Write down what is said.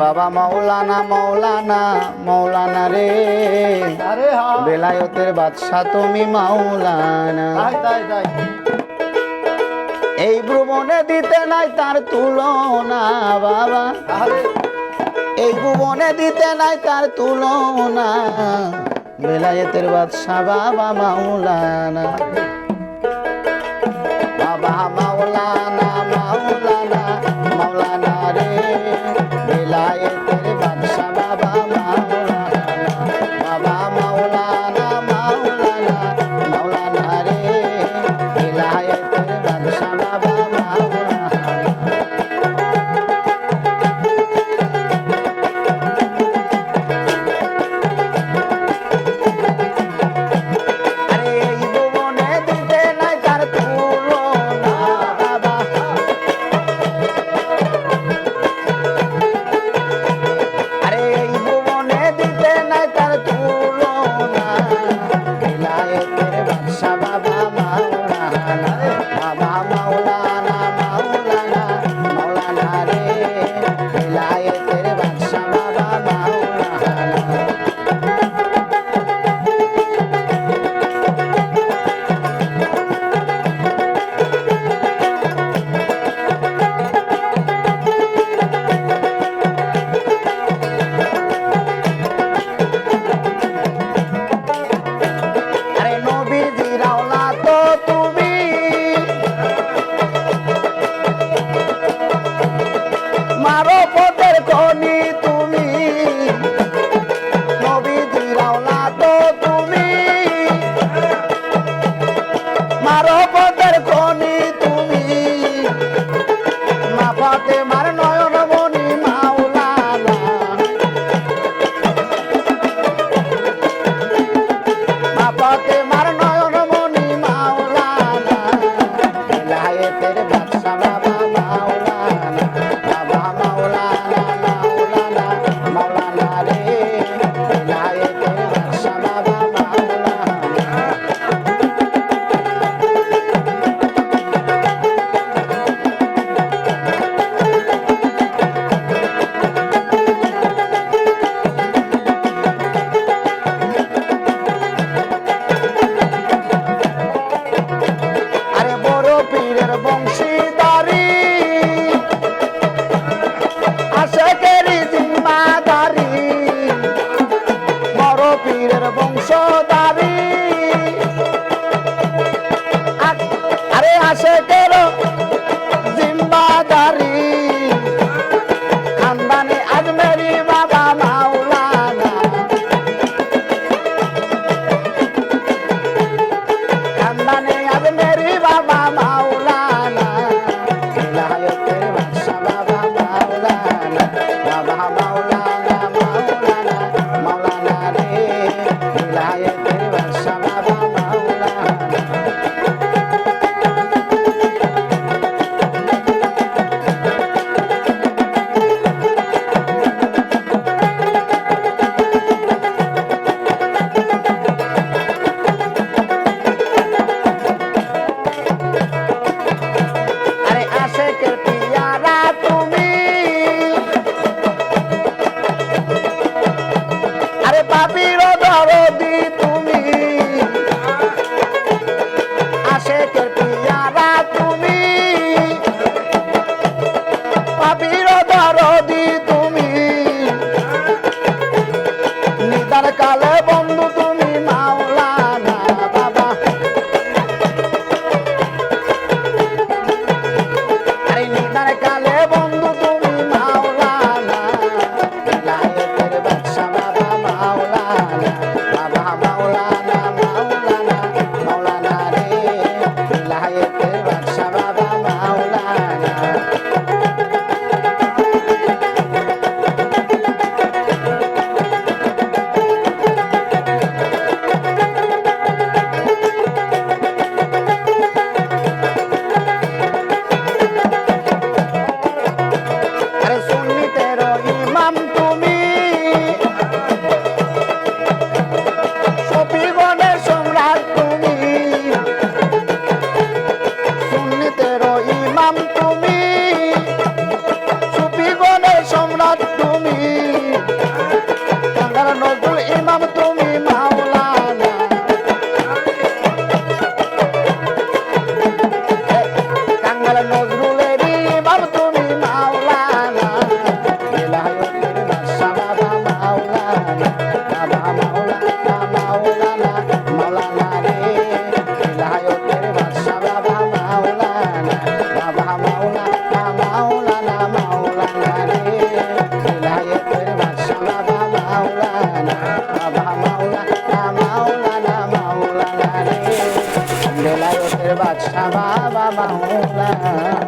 বাবা মৌলানা মৌলানা মৌলানা রে। বেলায়তের বাদশাহ তুমি মাওলানা। এই ভ্রমণে দিতে নাই তার তুলনা বাবা। এই ভুবনে দিতে নাই তার তুলনা। বেলায়েতের বাদশাহ বাবা মাওলানা। বাবা মাওলানা মাওলানা মাওলানা রে। মিলায়ে ফাতেমার ন মুর্শিদা নারদী মাওলানা বাবা মাওলানা মাওলানা মাওলানা রে বেলায়তের বাদশা বাবা মাওলানা